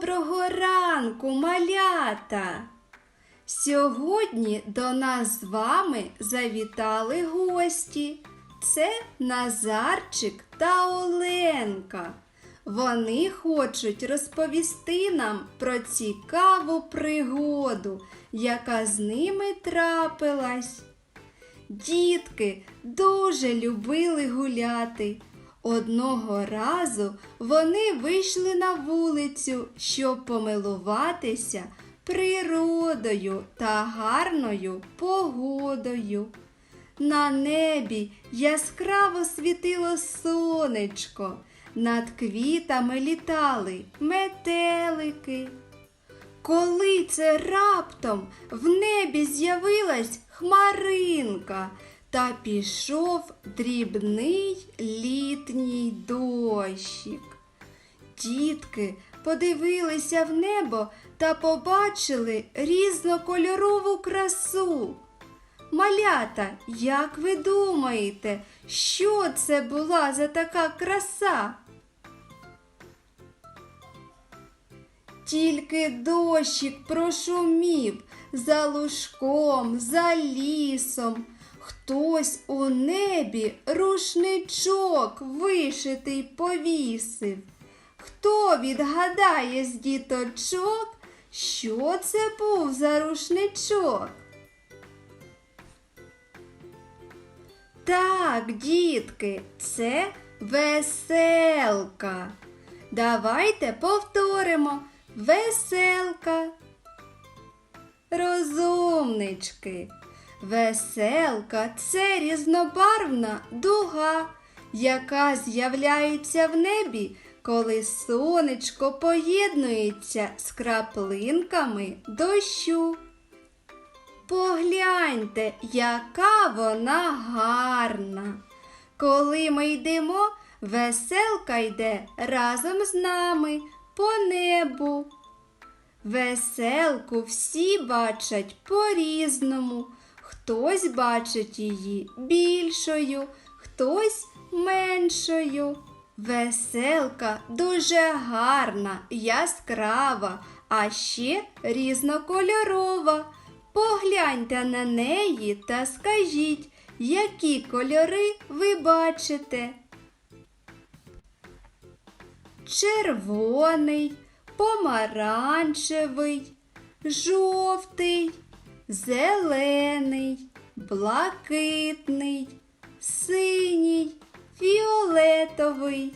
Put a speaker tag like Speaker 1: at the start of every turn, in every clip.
Speaker 1: Доброго ранку, малята! Сьогодні до нас з вами завітали гості. Це Назарчик та Оленка. Вони хочуть розповісти нам про цікаву пригоду, яка з ними трапилась. Дітки дуже любили гуляти. Одного разу вони вийшли на вулицю, щоб помилуватися природою та гарною погодою. На небі яскраво світило сонечко, над квітами літали метелики. Коли це раптом в небі з'явилась хмаринка та пішов дрібний літній дощик. Дітки подивилися в небо та побачили різнокольорову красу. Малята, як ви думаєте, що це була за така краса? Тільки дощик прошумів за лужком, за лісом. Хтось у небі рушничок вишитий повісив. Хто відгадає з діточок, що це був за рушничок? Так, дітки, це веселка. Давайте повторимо веселка. Розумнички. Веселка це різнобарвна дуга, яка з'являється в небі, коли сонечко поєднується з краплинками дощу. Погляньте, яка вона гарна. Коли ми йдемо, веселка йде разом з нами по небу. Веселку всі бачать по-різному. Хтось бачить її більшою, хтось меншою. Веселка дуже гарна, яскрава, а ще різнокольорова. Погляньте на неї та скажіть, які кольори ви бачите. Червоний, помаранчевий, жовтий, зелений, блакитний, синій, фіолетовий.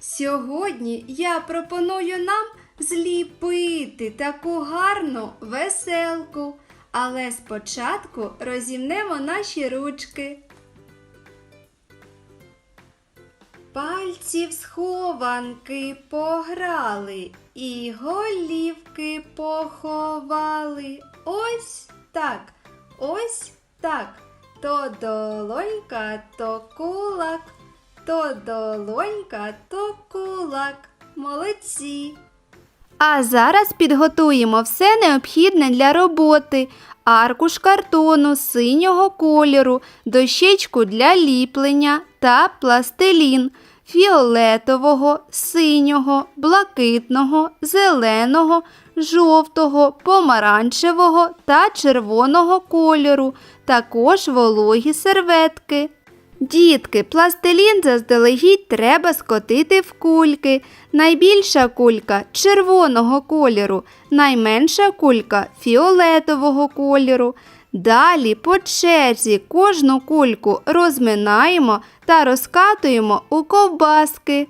Speaker 1: Сьогодні я пропоную нам зліпити таку гарну веселку, але спочатку розімнемо наші ручки. Пальців схованки пограли і голівки поховали. Ось так, ось так. То долонька, то кулак, то долонька, то кулак. Молодці. А зараз підготуємо все необхідне для роботи. Аркуш картону синього кольору, дощечку для ліплення та пластилін фіолетового, синього, блакитного, зеленого, жовтого, помаранчевого та червоного кольору, також вологі серветки. Дітки, пластилін заздалегідь треба скотити в кульки. Найбільша кулька червоного кольору, найменша кулька фіолетового кольору. Далі по черзі кожну кульку розминаємо та розкатуємо у ковбаски.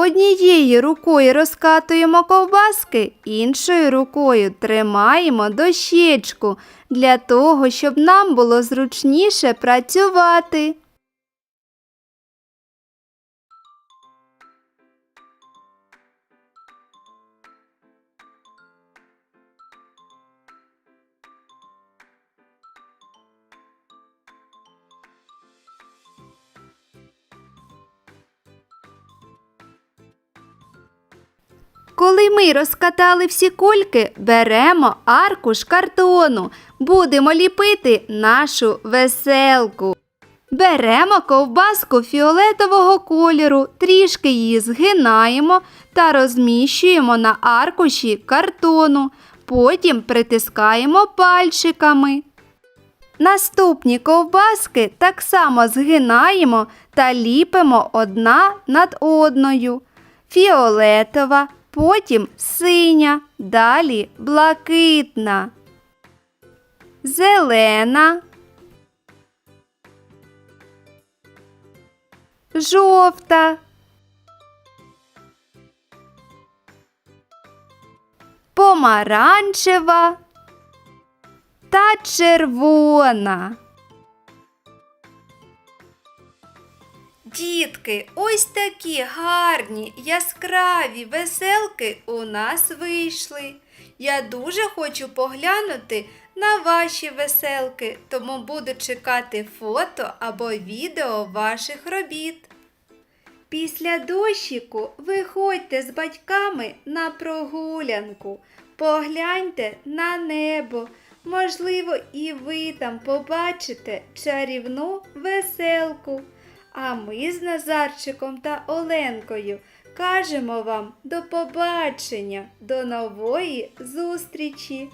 Speaker 1: Однією рукою розкатуємо ковбаски, іншою рукою тримаємо дощечку для того, щоб нам було зручніше працювати. Коли ми розкатали всі кульки, беремо аркуш картону. Будемо ліпити нашу веселку. Беремо ковбаску фіолетового кольору, трішки її згинаємо та розміщуємо на аркуші картону. Потім притискаємо пальчиками. Наступні ковбаски так само згинаємо та ліпимо одна над одною. Фіолетова, потім синя, далі блакитна, зелена, жовта, помаранчева. Та червона. Дітки, ось такі гарні, яскраві веселки у нас вийшли. Я дуже хочу поглянути на ваші веселки, тому буду чекати фото або відео ваших робіт. Після дощику виходьте з батьками на прогулянку, погляньте на небо. Можливо, і ви там побачите чарівну веселку. А ми з Назарчиком та Оленкою кажемо вам до побачення, до нової зустрічі!